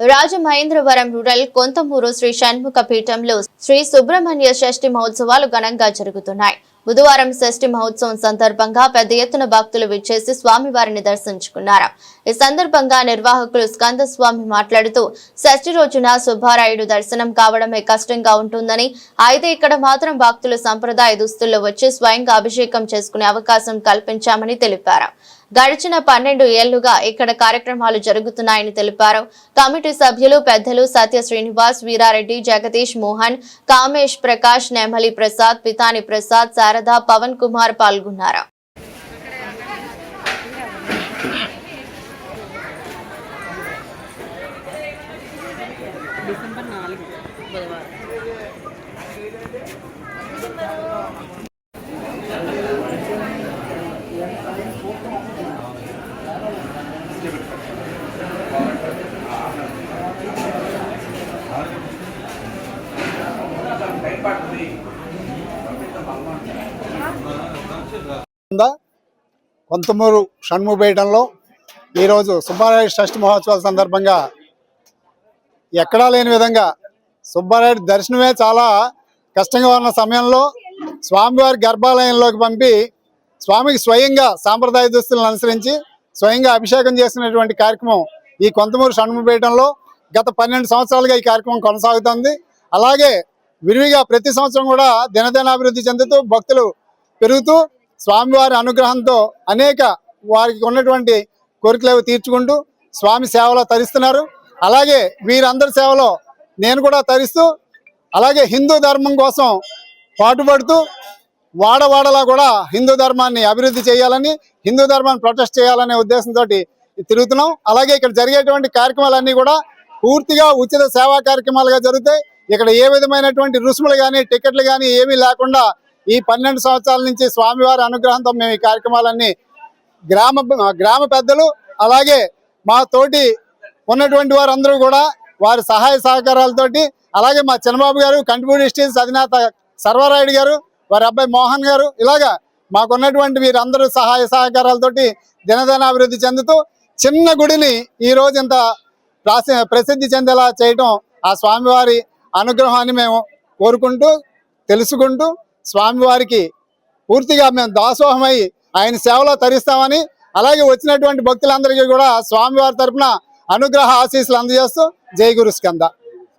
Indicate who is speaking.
Speaker 1: Rajamahendravaram rural Kontamuru Shri Shanmukha పీఠంలో శ్రీ సుబ్రహ్మణ్య షష్ఠి మహోత్సవాలు ఘనంగా జరుగుతున్నాయి. బుధవారం షష్ఠి మహోత్సవం సందర్భంగా పెద్ద ఎత్తున భక్తులు విచ్చేసి స్వామివారిని దర్శించుకున్నారు. ఈ సందర్భంగా నిర్వాహకులు స్కందస్వామి మాట్లాడుతూ షష్ఠి రోజున సుబ్బారాయుడు దర్శనం కావడమే కష్టంగా ఉంటుందని అయితే ఇక్కడ మాత్రం భక్తులు సంప్రదాయ దుస్తుల్లో వచ్చి స్వయంగా అభిషేకం చేసుకునే అవకాశం కల్పించామని తెలిపారు. గడిచిన పన్నెండు ఏళ్ళుగా ఇక్కడ కార్యక్రమాలు జరుగుతున్నాయని తెలిపారు. కమిటీ సభ్యులు పెద్దలు సత్య శ్రీనివాస్ వీరారెడ్డి జగదీష్ మోహన్ కామేష్ ప్రకాష్ నెమలి ప్రసాద్ పితాని ప్రసాద్ శారద పవన్ కుమార్ పాల్గొన్నారు.
Speaker 2: డిసెంబర్ నాలుగు బుధవారం.
Speaker 3: కొంతమూరు షణ్ముపేటంలో ఈరోజు సుబ్బారాయుడు షష్ఠి మహోత్సవాల సందర్భంగా ఎక్కడా లేని విధంగా సుబ్బారాయుడు దర్శనమే చాలా కష్టంగా ఉన్న సమయంలో స్వామివారి గర్భాలయంలోకి పంపి స్వామికి స్వయంగా సాంప్రదాయ దుస్తులను అనుసరించి స్వయంగా అభిషేకం చేసినటువంటి కార్యక్రమం ఈ కొంతమూరు షణ్ముపేటంలో గత పన్నెండు సంవత్సరాలుగా ఈ కార్యక్రమం కొనసాగుతుంది. అలాగే విరివిగా ప్రతి సంవత్సరం కూడా దినదినాభివృద్ధి చెందుతూ భక్తులు పెరుగుతూ స్వామివారి అనుగ్రహంతో అనేక వారికి ఉన్నటువంటి కోరికలు అవి తీర్చుకుంటూ స్వామి సేవలో తరిస్తున్నారు. అలాగే వీరందరి సేవలో నేను కూడా తరిస్తూ అలాగే హిందూ ధర్మం కోసం పాటుపడుతూ వాడవాడలా కూడా హిందూ ధర్మాన్ని అభివృద్ధి చేయాలని హిందూ ధర్మాన్ని ప్రొటెస్ట్ చేయాలనే ఉద్దేశంతో తిరుగుతున్నాం. అలాగే ఇక్కడ జరిగేటువంటి కార్యక్రమాలన్నీ కూడా పూర్తిగా ఉచిత సేవా కార్యక్రమాలుగా జరుగుతాయి. ఇక్కడ ఏ విధమైనటువంటి రుసుములు కానీ టికెట్లు కానీ ఏమీ లేకుండా ఈ పన్నెండు సంవత్సరాల నుంచి స్వామివారి అనుగ్రహంతో మేము ఈ కార్యక్రమాలన్నీ గ్రామ గ్రామ పెద్దలు అలాగే మా తోటి ఉన్నటువంటి వారందరూ కూడా వారి సహాయ సహకారాలతోటి అలాగే మా చిన్నబాబు గారు కంటిపూడి స్టేజ్ అధినేత సర్వరాయుడు గారు వారి అబ్బాయి మోహన్ గారు. ఇలాగా మాకున్నటువంటి వీరందరూ సహాయ సహకారాలతోటి దినదినాభివృద్ధి చెందుతూ చిన్న గుడిని ఈ ఇంత ప్రాసి- ప్రసిద్ధి చెందేలా చేయటం ఆ స్వామివారి అనుగ్రహాన్ని మేము కోరుకుంటూ తెలుసుకుంటూ స్వామివారికి పూర్తిగా మేము దాసోహమై ఆయన సేవలో తరిస్తామని అలాగే వచ్చినటువంటి భక్తులందరికీ కూడా స్వామివారి తరపున అనుగ్రహ ఆశీస్సులు అందజేస్తూ జై గురు స్కంద.